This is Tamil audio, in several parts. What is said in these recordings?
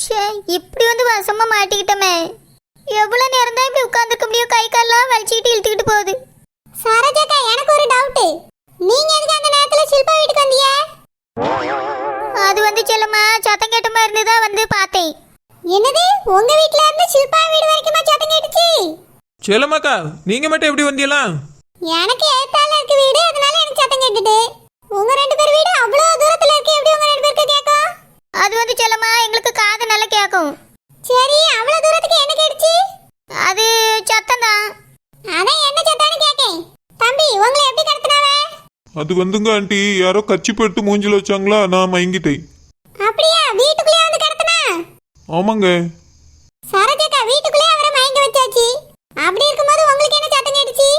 ச்சே இப்படி வந்து வசமா மாட்டிக்கிட்டோமே. எவ்வளோ நேரம் தான் இப்படி உட்காந்துருக்க முடியும்? கை கால்லாம் வலிச்சுக்கிட்டு இழுத்துக்கிட்டு போகுது. சரோஜாக்கா எனக்கு ஒரு டவுட் நீங்க எதுக்கு அந்த நேரத்துல ஷில்பா வீட்டுக்கு வந்தீங்க? அது வந்து செல்லம்மா சத்தம் கேட்ட மாதிரி இருந்ததா வந்து பார்த்தேன். என்னது? உங்க வீட்ல இருந்து ஷில்பா வீடு வரைக்குமா சத்தம் கேட்டுச்சு? செல்லம்மாக்கா நீங்க மட்டும் எப்படி வந்தீங்களாம் எனக்கு ஏத்தால இருக்கு வீடு அதனால எனக்கு சத்தம் கேட்டுட்டு. உங்க ரெண்டு பேர் வீடு அவ்வளவு தூரத்துல இருக்கு. எப்படி உங்க ரெண்டு பேருக்கு அது வந்து செல்லம்மா எங்களுக்கு காது நல்லா கேட்கும் சரி அவ்வளவு தூரத்துக்கு என்ன கேட்டுச்சு? அது சத்தம் தான் அதான் என்ன சத்தம்னு கேட்டேன். தம்பி உங்களை எப்படி கடத்தினாவே? அது வந்துங்க ஆண்டி யாரோ கச்சி போட்டு மூஞ்சில வச்சாங்களா நான் மயங்கிட்டேன். அப்படியா வீட்டுக்குள்ளே வந்து கடத்தினா? ஆமாங்க. சரோஜாக்கா வீட்டுக்குள்ளே அவரை மயங்க வச்சாச்சு. அப்படி இருக்கும்போது உங்களுக்கு என்ன சத்தம் கேட்டுச்சு?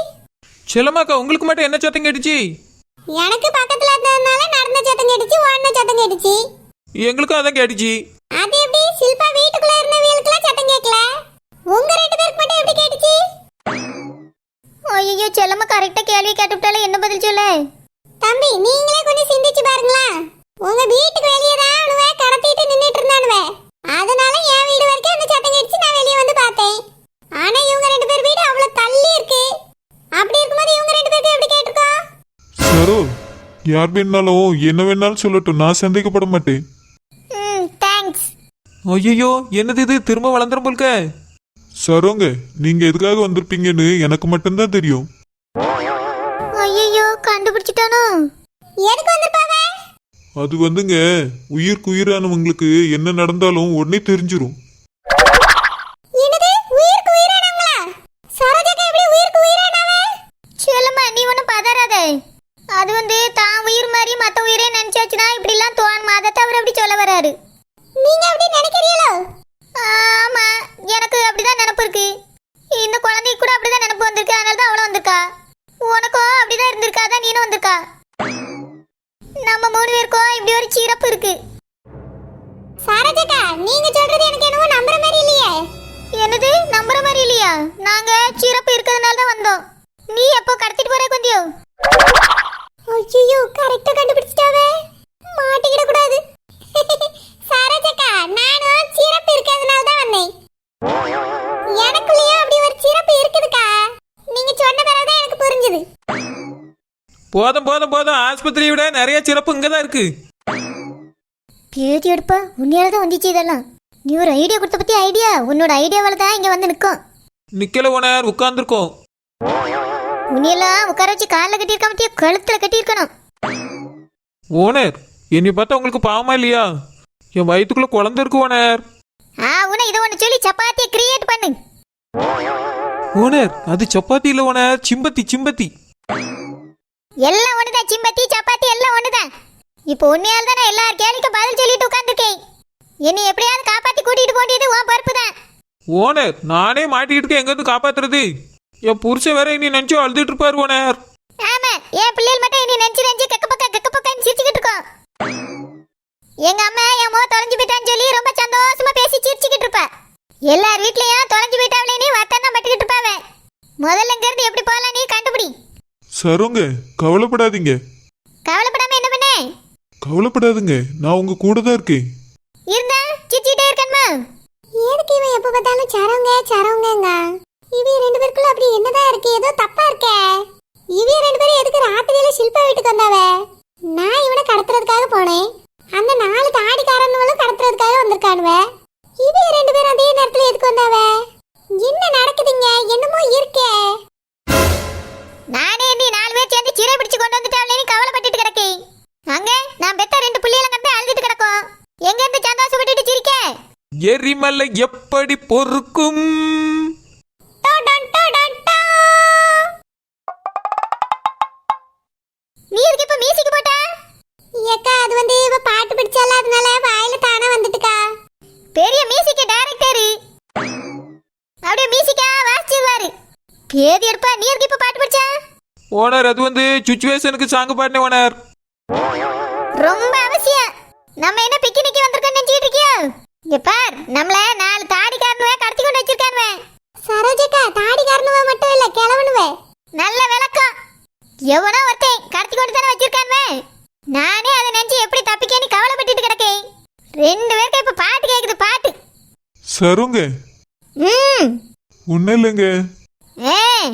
செல்லம்மாக்கா உங்களுக்கு மட்டும் என்ன சத்தம் கேட்டுச்சு? எனக்கு பக்கத்துல இருந்ததுனால நடந்த சத்தம் கேட்டுச்சு ஓடின சத்தம் கேட்டுச்சு. எங்களுக்கும் அதான் கேட்டுச்சு. அது எப்படி? சில்பா வீட்டுக்குள்ள இருந்தவங்களுக்குலாம் சத்தம் கேட்கல? உங்க ரெண்டு பேருக்கு மட்டும் எப்படி கேட்டுச்சு? ஐயோ செல்லம்மா கரெக்டாக கேள்வி கேட்டுவிட்டாலே என்ன பதில் சொல்ல? தம்பி நீங்களே கொஞ்சம் சிந்திச்சு பாருங்களேன் உங்க வீட்டுக்கு வெளியே தான் அவனுவே கடத்திட்டு நின்னுட்டு இருந்தானுவே. அதனால என் வீடு வரைக்கும் அந்த சத்தம் கேட்டுச்சு நான் வெளியே வந்து பார்த்தேன். ஆனா இவங்க ரெண்டு பேர் வீடு அவ்வளவு தள்ளி இருக்கு. அப்படி இருக்கும்போது இவங்க ரெண்டு பேருக்கு எப்படி கேட்டிருக்கோம்? சரோ யார் வேணாலும் என்ன வேணாலும் சொல்லட்டும். நான் சந்தேகப்பட மாட்டேன். ஐயோ என்னது இது? திரும்ப வளர்ந்துரும் போல்க. சரோங்க நீங்க எதுக்காக வந்திருப்பீங்கன்னு எனக்கு மட்டும்தான் தெரியும். ஐயோ கண்டுபிடிச்சிட்டானோ? எதுக்கு வந்திருப்பாங்க? அது வந்துங்க உயிருக்கு உயிரானவங்களுக்கு என்ன நடந்தாலும் உடனே தெரிஞ்சிரும். அது வந்து தான் உயிர் மாதிரி மற்ற உயிரே நினச்சாச்சுன்னா இப்படிலாம் தோணுமா அதை தவிர போதும் போதும் போதும். ஆஸ்பத்திரியை விட நிறைய சிறப்பு இங்கே தான் இருக்கு. பேட்டி எடுப்பா. உன்னையால தான் வந்துச்சு இதெல்லாம். நீ ஒரு ஐடியா கொடுத்த பத்தி ஐடியா உன்னோட ஐடியாவால தான் இங்க வந்து நிற்கும். நிக்கல ஓனர் உட்கார்ந்துருக்கோம். உன்னையெல்லாம் உட்கார வச்சு காலில் கட்டியிருக்க பத்தியா கழுத்துல கட்டியிருக்கணும். ஓனர் என்னை பார்த்தா உங்களுக்கு பாவமா இல்லையா? என் வயிற்றுக்குள்ள குழந்தை இருக்கு ஓனர். ஆ உன்னை இதை ஒன்று சொல்லி சப்பாத்தியை கிரியேட் பண்ணு. ஓனர் அது சப்பாத்தி இல்லை ஓனர். Sympathy sympathy. எல்லாம் ஒண்ணுதான் சிம்பத்தி சப்பாத்தி எல்லாம் ஒண்ணுதான். இப்போ உன்னையால தான் எல்லார் கேள்விக்கும் பதில் சொல்லிட்டு உட்காந்துருக்கேன் என்னை எப்படியாவது காப்பாத்தி கூட்டிட்டு போண்டியது உன் பொறுப்பு தான் ஓனர் நானே மாட்டிக்கிட்டு இருக்கேன். எங்கேருந்து காப்பாத்துறது? என் புருஷன் வேற இனி நினச்சி அழுதுட்டு இருப்பாரு ஓனர். ஆமா என் பிள்ளைகள் மட்டும் என்னை நெஞ்சு நெஞ்சு கக்க பக்க கக்க பக்கன்னு சிரிச்சுக்கிட்டு இருக்கோம். எங்க அம்மா என் மோ தொலைஞ்சு போயிட்டான்னு சொல்லி ரொம்ப சந்தோஷமா பேசி சிரிச்சுக்கிட்டு இருப்பா. எல்லார் வீட்லயும் தொலைஞ்சு போயிட்டாவளே நீ வத்தம் தான் பட்டுக்கிட்டு இருப்பாவ. முதல்ல இங்க இருந்து எப்படி போகலாம் நீ கண்டுபிடி. சரோங்க கவலைப்படாதீங்க. கவலைப்படாம என்ன பண்ணே? கவலைப்படாதுங்க நான் உங்க கூட தான் இருக்கேன். இருந்தா சிரிச்சுக்கிட்டே இருக்கணுமா எதுக்கு இவன் எப்ப பார்த்தாலும் சரவங்க சரவங்கங்க? இவ ரெண்டு பேருக்குள்ள அப்படி என்னதான் இருக்கு? ஏதோ தப்பா இருக்கே. இவ ரெண்டு பேரும் எதுக்கு ராத்திரியில ஷில்பா வீட்டுக்கு வந்தாவ? நான் இவனை கடத்துறதுக்காக போனேன். அந்த நாலு தாடிக்காரனுங்களும் எரிமலை எப்படி பொறுக்கும். நீ எதுக்கு இப்ப மியூசிக் போட்ட? ஏக்கா அது வந்து இவ பாட்டு பிடிச்சால அதனால வாயில தானா வந்துட்டுக்கா. பெரிய மியூசிக் டைரக்டர் அப்படியே மியூசிக்கா வாசிச்சிருவாரு. பேதி எடுப்பா நீ எதுக்கு இப்ப பாட்டு படிச்சா? ஓனர் அது வந்து சுச்சுவேஷனுக்கு சாங் பாடினேன் ஓனர். ரொம்ப அவசியம். நம்ம என்ன பிக்னிக் வந்திருக்கோம் நினைச்சிட்டு இருக்கியோ? எப்பார் நம்மள நாலு தாடிக்காரனுவே கடத்தி கொண்டு வச்சிருக்கானுவே. சரோஜக்கா தாடிக்காரனுவே மட்டும் இல்ல கிழவனுவே. நல்ல விளக்கம். எவனோ ஒருத்தன் கடத்தி கொண்டு தானே வச்சிருக்கானுவே. நானே அதை நினைச்சு எப்படி தப்பிக்கேன்னு கவலைப்பட்டுட்டு கிடக்கேன். ரெண்டு பேருக்கு இப்ப பாட்டு கேக்குது பாட்டு. சருங்க. ம். இல்லைங்க. ஏ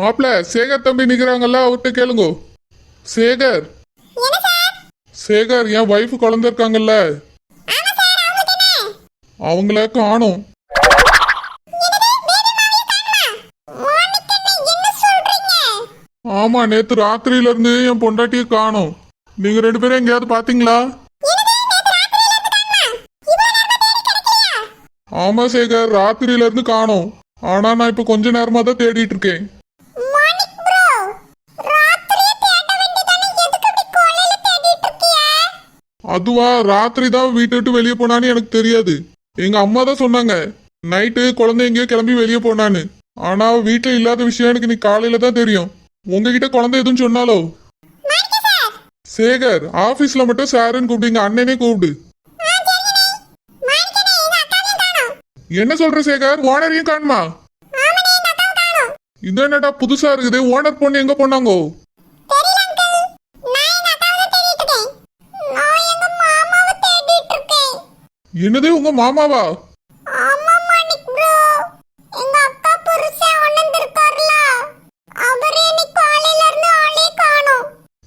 மாப்பிள்ள சேகர் தம்பி நிக்கிறாங்கல்ல அவர்கிட்ட கேளுங்க. சேகர். சேகர் என் ஒய்ஃப் குழந்தை இருக்காங்கல்ல. அவங்கள காணும். ஆமா நேத்து ராத்திரியில இருந்து என் பொண்டாட்டிய காணும். நீங்க ரெண்டு பேரும் எங்கேயாவது பாத்தீங்களா? ஆமா சேகர் ராத்திரியில இருந்து காணும். ஆனா நான் இப்ப கொஞ்ச நேரமா தான் தேடிட்டு இருக்கேன். அதுவா ராத்திரி தான் வீட்டை விட்டு வெளியே போனான்னு எனக்கு தெரியாது. எங்க அம்மா தான் சொன்னாங்க நைட்டு குழந்தை எங்கேயோ கிளம்பி வெளியே போனான்னு. ஆனா வீட்டுல இல்லாத விஷயம் எனக்கு நீ காலையில தான் தெரியும். உங்ககிட்ட குழந்தை எதுவும் சொன்னாலோ? சேகர் ஆபீஸ்ல மட்டும் சாருன்னு கூப்பிடுங்க அண்ணனே கூப்பிடு. என்ன சொல்ற சேகர்? ஓனரையும் காணுமா. இது என்னடா புதுசா இருக்குது ஓனர் பொண்ணு எங்க போனாங்கோ? என்னது உங்க மாமாவா?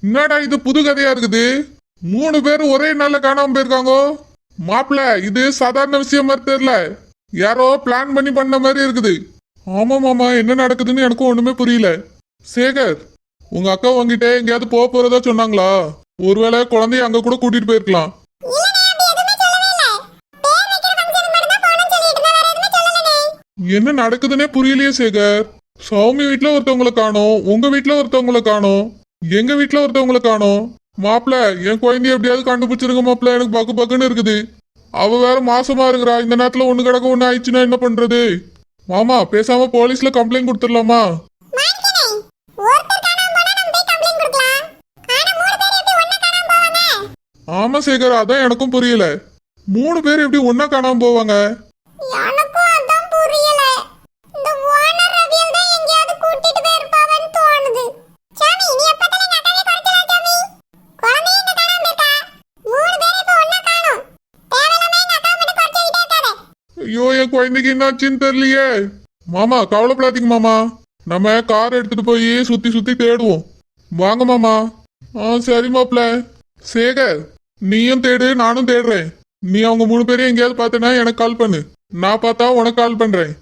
என்னடா இது புது கதையா இருக்குது? மூணு பேரும் ஒரே நாள்ல காணாம போயிருக்காங்க. மாப்பிள்ள இது சாதாரண விஷயம் மாதிரி தெரியல. யாரோ பிளான் பண்ணி பண்ண மாதிரி இருக்குது. ஆமா மாமா என்ன நடக்குதுன்னு எனக்கும் ஒண்ணுமே புரியல. சேகர் உங்க அக்கா உங்ககிட்ட எங்கேயாவது போக போறதா சொன்னாங்களா? ஒருவேளை குழந்தைய அங்க கூட கூட்டிட்டு போயிருக்கலாம். என்ன நடக்குதுன்னே புரியலையே சேகர். சௌமி வீட்டுல ஒருத்தவங்களை காணோம் உங்க வீட்டுல ஒருத்தவங்கள காணோம் எங்க வீட்டுல ஒருத்தவங்களை காணோம். மாப்பிள என் குழந்தைய எப்படியாவது கண்டுபிடிச்சிருங்க மாப்பிள எனக்கு பக்கு பக்குன்னு இருக்குது. அவ வேற மாசமா இருக்கிறா இந்த நேரத்துல ஒண்ணு கிடக்க ஒண்ணு ஆயிடுச்சுன்னா என்ன பண்றது? மாமா பேசாம போலீஸ்ல கம்ப்ளைண்ட் கொடுத்துடலாமா? ஆமா சேகர் அதான் எனக்கும் புரியல. மூணு பேர் எப்படி ஒன்னா காணாம போவாங்க? பிள்ளைக்கு என்னாச்சுன்னு தெரியலையே. மாமா கவலைப்படாதீங்க மாமா. நம்ம கார் எடுத்துட்டு போய் சுத்தி சுத்தி தேடுவோம். வாங்க மாமா. ஆ சரி மாப்பிள சேகர் நீயும் தேடு நானும் தேடுறேன். நீ அவங்க மூணு பேரையும் எங்கேயாவது பார்த்தனா எனக்கு கால் பண்ணு. நான் பார்த்தா உனக்கு கால் பண்றேன்.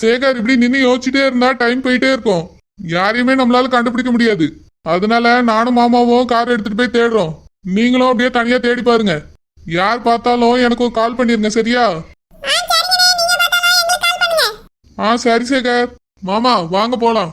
சேகர் இப்படி நின்று யோசிச்சுட்டே இருந்தா டைம் போயிட்டே இருக்கும். யாரையுமே நம்மளால கண்டுபிடிக்க முடியாது. அதனால நானும் மாமாவும் கார் எடுத்துட்டு போய் தேடுறோம். நீங்களும் அப்படியே தனியா தேடி பாருங்க. யார் பார்த்தாலும் எனக்கு கால் பண்ணிருங்க சரியா? ஆ சரி சேகர். மாமா வாங்க போலாம்.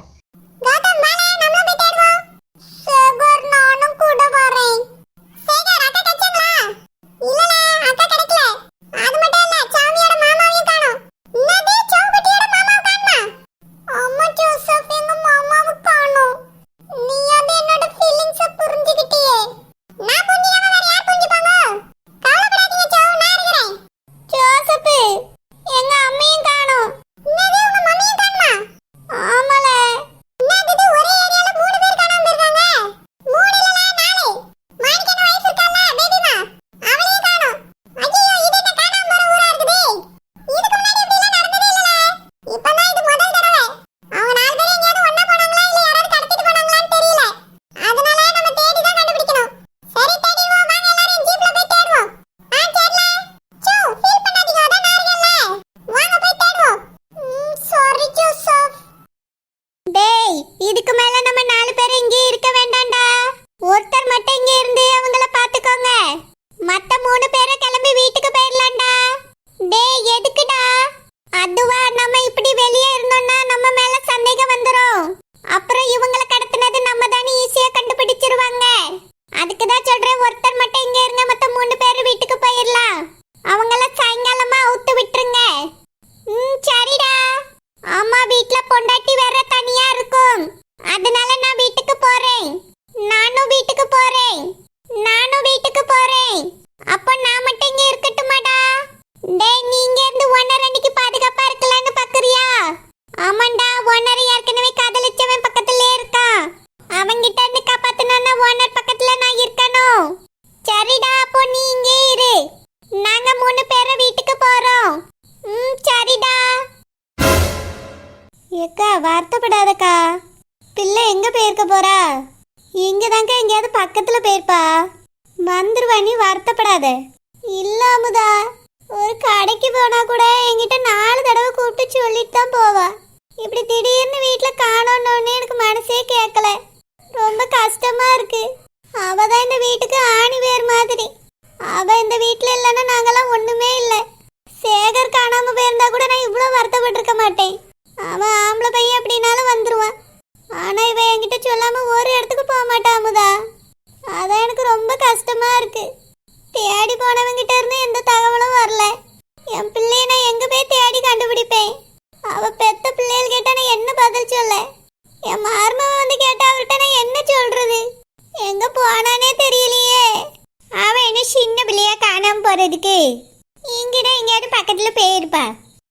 ஊர்ல போயிருப்பா.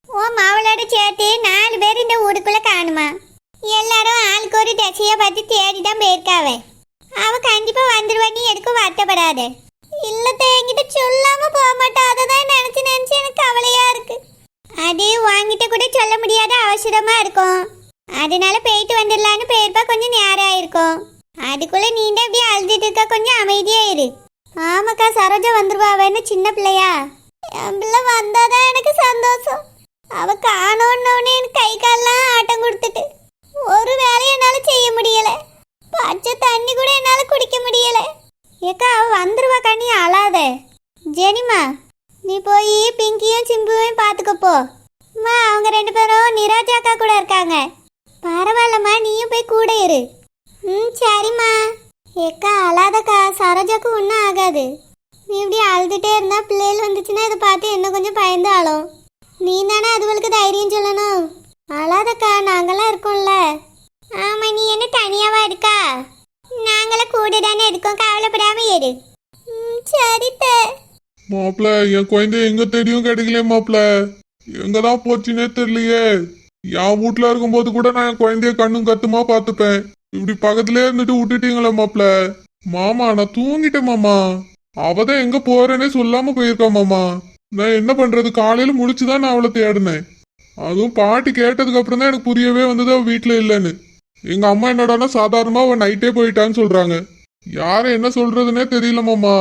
ஓ மாவளோட சேர்த்து நாலு பேர் இந்த ஊருக்குள்ள காணுமா? எல்லாரும் ஆளுக்கு ஒரு திசையை பார்த்து தேடி தான் போயிருக்காவ. அவ கண்டிப்பா வந்துருவா நீ எதுக்கும் வருத்தப்படாத. இல்லத்தை என்கிட்ட சொல்லாம போக மாட்டா. அதை தான் நினைச்சு நினைச்சு எனக்கு கவலையா இருக்கு. அது வாங்கிட்ட கூட சொல்ல முடியாத அவசரமா இருக்கும். அதனால போயிட்டு வந்துடலான்னு போயிருப்பா கொஞ்சம் நேரம் ஆயிருக்கும். அதுக்குள்ள நீ தான் இப்படி அழுதுட்டு இருக்க கொஞ்சம் அமைதியா இரு. ஆமாக்கா சரோஜா வந்துருவா அவன்னு சின்ன பிள்ளையா? என் பிள்ளை வந்தாதான் எனக்கு சந்தோஷம். அவ காணோன்னே எனக்கு கை கால்லாம் ஆட்டம் கொடுத்துட்டு ஒரு வேலையை என்னால் செய்ய முடியல. பச்சை தண்ணி கூட என்னால் குடிக்க முடியல. ஏக்கா அவ வந்துருவா கண்ணி அழாத. ஜெனிமா நீ போய் பிங்கியும் சிம்புவையும் பார்த்துக்கப்போ அம்மா அவங்க ரெண்டு பேரும் நிராஜா அக்கா கூட இருக்காங்க. பரவாயில்லம்மா நீயும் போய் கூட இரு. ம் சரிம்மா. ஏக்கா அழாதக்கா சரோஜாக்கு ஒன்றும் ஆகாது. நீ இப்படி அழுதுகிட்டே இருந்தா பிள்ளைகள் வந்துச்சுன்னா இதை பார்த்து என்ன கொஞ்சம் பயந்து ஆளும் நீ தானே அதுவளுக்கு தைரியம் சொல்லணும். அழாதக்கா நாங்களாம் இருக்கோம்ல. ஆமா நீ என்ன தனியாவா இருக்கா? நாங்களாம் கூட தானே இருக்கோம். கவலைப்படாம இரு. சரித்த மாப்பிள்ள என் குழந்தை எங்க தெரியும் கிடைக்கலையே மாப்பிள்ள எங்கதான் போச்சுன்னே தெரியலையே. என் வீட்டுல இருக்கும்போது கூட நான் என் குழந்தைய கண்ணும் கத்துமா பார்த்துப்பேன். இப்படி பக்கத்துலயே இருந்துட்டு விட்டுட்டீங்களே மாப்பிள்ள மாமா நான் தூங்கிட்டேன் மாமா. அவதான் எங்க போறேனே சொல்லாம போயிருக்கா மாமா. நான் என்ன பண்றது? காலையில முடிச்சுதான் நான் அவளை தேடினேன். அதுவும் பாட்டி கேட்டதுக்கு அப்புறம் தான் எனக்கு புரியவே வந்தது அவ வீட்டுல இல்லைன்னு. எங்க அம்மா என்னடானா சாதாரணமா அவன் நைட்டே போயிட்டான்னு சொல்றாங்க. யார என்ன சொல்றதுன்னே தெரியல மாமா.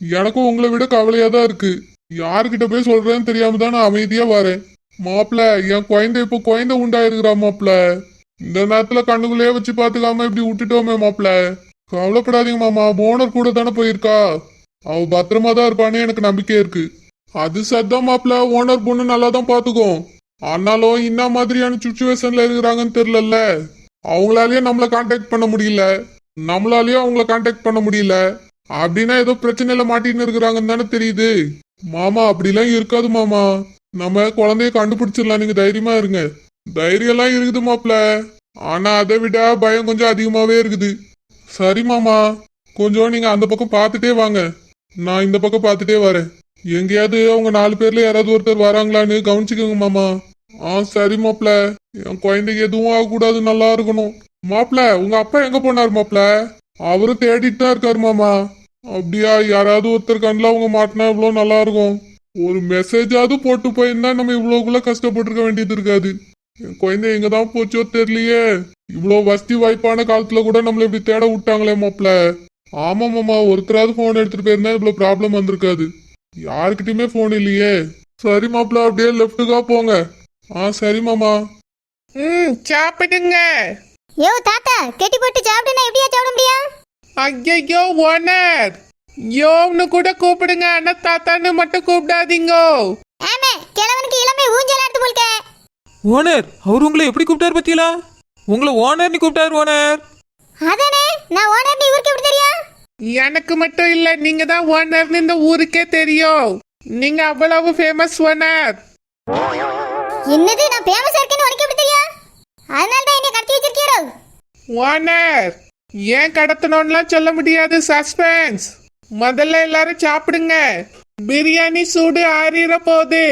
எனக்கும் உங்களை விட கவலையா தான் இருக்கு. யாருக்கிட்ட போய் சொல்றேன்னு தெரியாம தான் நான் அமைதியா வரேன். மாப்பிள என் குழந்தை இப்போ குழந்தை உண்டாயிருக்கிறா மாப்பிள. இந்த நேரத்துல கண்ணுக்குள்ளேயே வச்சு பாத்துக்காம இப்படி விட்டுட்டோமே மாப்பிள. கவலைப்படாதீங்க மாமா. போனர் கூட தானே போயிருக்கா. அவ பத்திரமா தான் இருப்பான்னு எனக்கு நம்பிக்கை இருக்கு. அது சத்தம் மாப்பிள்ள ஓனர் பொண்ணு நல்லா தான் பாத்துக்கும். ஆனாலும் என்ன மாதிரியான சுச்சுவேஷன்ல இருக்கிறாங்கன்னு தெரியலல்ல. அவங்களாலயே நம்மள கான்டாக்ட் பண்ண முடியல. நம்மளாலயும் அவங்கள காண்டாக்ட் பண்ண முடியல. அப்படின்னா ஏதோ பிரச்சனையில மாட்டின்னு இருக்கிறாங்கன்னு தானே தெரியுது. மாமா அப்படிலாம் இருக்காது மாமா. நம்ம குழந்தைய கண்டுபிடிச்சிடலாம். நீங்க தைரியமா இருங்க. தைரியம்லாம் இருக்குது மாப்ள. ஆனா அதை விட பயம் கொஞ்சம் அதிகமாவே இருக்குது. சரி மாமா கொஞ்சம் நீங்க அந்த பக்கம் பார்த்துட்டே வாங்க. நான் இந்த பக்கம் பார்த்துட்டே வரேன். எங்கேயாவது அவங்க நாலு பேர்ல யாராவது ஒருத்தர் வராங்களான்னு கவனிச்சுக்கோங்க மாமா. ஆ சரி மாப்ள என் குழந்தைக்கு எதுவும் ஆகக்கூடாது நல்லா இருக்கணும். மாப்ள உங்க அப்பா எங்க போனார் மாப்ள அவரும் தேடிட்டு தான் இருக்காரு மாமா. அப்படியா யாராவது ஒருத்தர் கண்ணில் அவங்க மாட்டினா இவ்வளோ நல்லா இருக்கும். ஒரு மெசேஜாவது போட்டு போயிருந்தா நம்ம இவ்வளோக்குள்ள கஷ்டப்பட்டிருக்க வேண்டியது இருக்காது. என் குழந்தை எங்க தான் போச்சோ தெரியலையே. இவ்வளோ வசதி வாய்ப்பான காலத்துல கூட நம்மள இப்படி தேட விட்டாங்களே மாப்ள ஆமா மாமா ஒருத்தராவது ஃபோன் எடுத்துட்டு போயிருந்தா இவ்வளோ ப்ராப்ளம் வந்திருக்காது. யாருக்கிட்டயுமே ஃபோன் இல்லையே. சரி மாப்ள அப்படியே லெஃப்ட்டுக்கா போங்க. ஆ சரி மாமா. ம் சாப்பிடுங்க. யோ தாத்தா கெட்டி போட்டு சாப்பிட்டுனா எப்படியா சாப்பிட முடியும்? ஐயோ ஓனர். யோன்னு கூட கூப்பிடுங்க ஆனா தாத்தான்னு மட்டும் கூப்பிடாதீங்க. ஆமா கிழவனுக்கு இளமை ஊஞ்சல் எடுத்து போல்க. ஓனர் அவர் உங்களை எப்படி கூப்பிட்டாரு பத்தியலா? உங்களை ஓனர்னு கூப்பிட்டாரு ஓனர். அதானே நான் ஓனர் இவருக்கு எப்படி தெரியும்? எனக்கு மட்டும் இல்ல நீங்க தான் ஓனர்னு இந்த ஊருக்கே தெரியும். நீங்க அவ்வளவு ஃபேமஸ் ஓனர். என்னது நான் ஃபேமஸ் இருக்கேன்னு உனக்கு எப்படி தெரியும்? அதனால தான் என்னை கடத்தி வச்சிருக்கீரோ? ஓனர் ஏன் கடத்தணும்லாம் சொல்ல முடியாது சஸ்பென்ஸ் முதல்ல எல்லாரும் சாப்பிடுங்க. பிரியாணி சூடு ஆறிற போகுது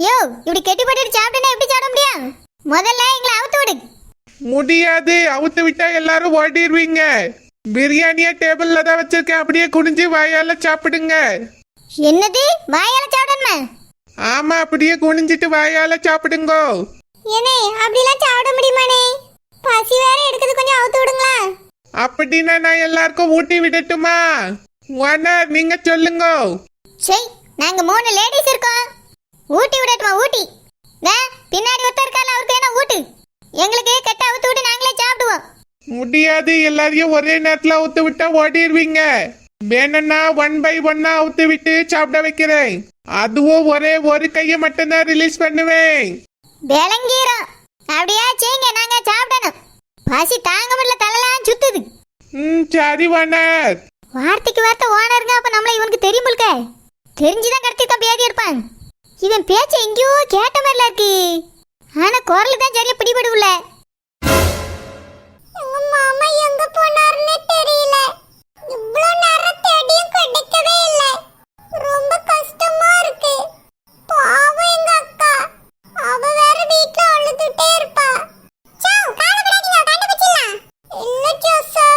யோ இப்படி கெட்டி போட்டுட்டு சாப்பிட்டுனா எப்படி சாப்பிட முடியும்? முதல்ல எங்களை அவுத்து விடு. முடியாது. அவுத்து விட்டா எல்லாரும் ஓடிடுவீங்க பிரியாணிய டேபிள்ல தான் வச்சிருக்கேன். அப்படியே குனிஞ்சு வாயால சாப்பிடுங்க. என்னது? வாயால சாப்பிடணுமா? ஆமா அப்படியே குனிஞ்சிட்டு வாயால சாப்பிடுங்க. ஏனே அப்படிலாம் சாப்பிட முடியுமானே? பசி வேற எடுக்குது. கொஞ்சம் அவுத்து விடுங்களா? அப்படின்னா நான் எல்லாருக்கும் ஊட்டி விடட்டுமா? ஓனர் நீங்க சொல்லுங்க. சை நாங்க மூணு லேடிஸ் இருக்கோம். ஊட்டி விடட்டுமா? ஊட்டி. பின்னாடி ஒருத்தர் இருக்கால அவருக்கு வேணா ஊட்டு. எங்களுக்கு கெட்ட அவுத்து விட்டு நாங்களே சாப்பிடுவோம். முடியாது எல்லாரையும் ஒரே நேரத்துல அவுத்து விட்டா ஓடிடுவீங்க. வேணும்னா ஒன் பை ஒன்னா அவுத்து விட்டு சாப்பிட வைக்கிறேன். அதுவும் ஒரே ஒரு கையை மட்டும்தான் ரிலீஸ் பண்ணுவேன். விளங்கீரோம். அப்படியா செய்யுங்க நாங்க சாப்பிடணும். பசி தாங்க முடியல தலைலாம் சுத்துது. ம் சரி ஓனர் வார்த்தைக்கு வார்த்தை ஓனருங்க அப்ப நம்மள இவனுக்கு தெரியும் போல்க. தெரிஞ்சுதான் கடத்திருக்கான் பேதி இருப்பான் இவன் பேச்ச எங்கேயோ கேட்ட மாதிரில இருக்கு. ஆனா குரல் தான் சரியா பிடிபடுவுல எங்க மாமா எங்க போனாருன்னு தெரியல. இவ்ளோ நேரம் தேடியும் கிடைக்கவே இல்ல. ரொம்ப கஷ்டமா இருக்கு. பாவம் எங்க அக்கா. அவ வேற வீட்ல அழுதுட்டே இருப்பா. சாவ் காணப்படாதீங்க கண்டுபிடிச்சிடலாம் இல்ல ஜோசா.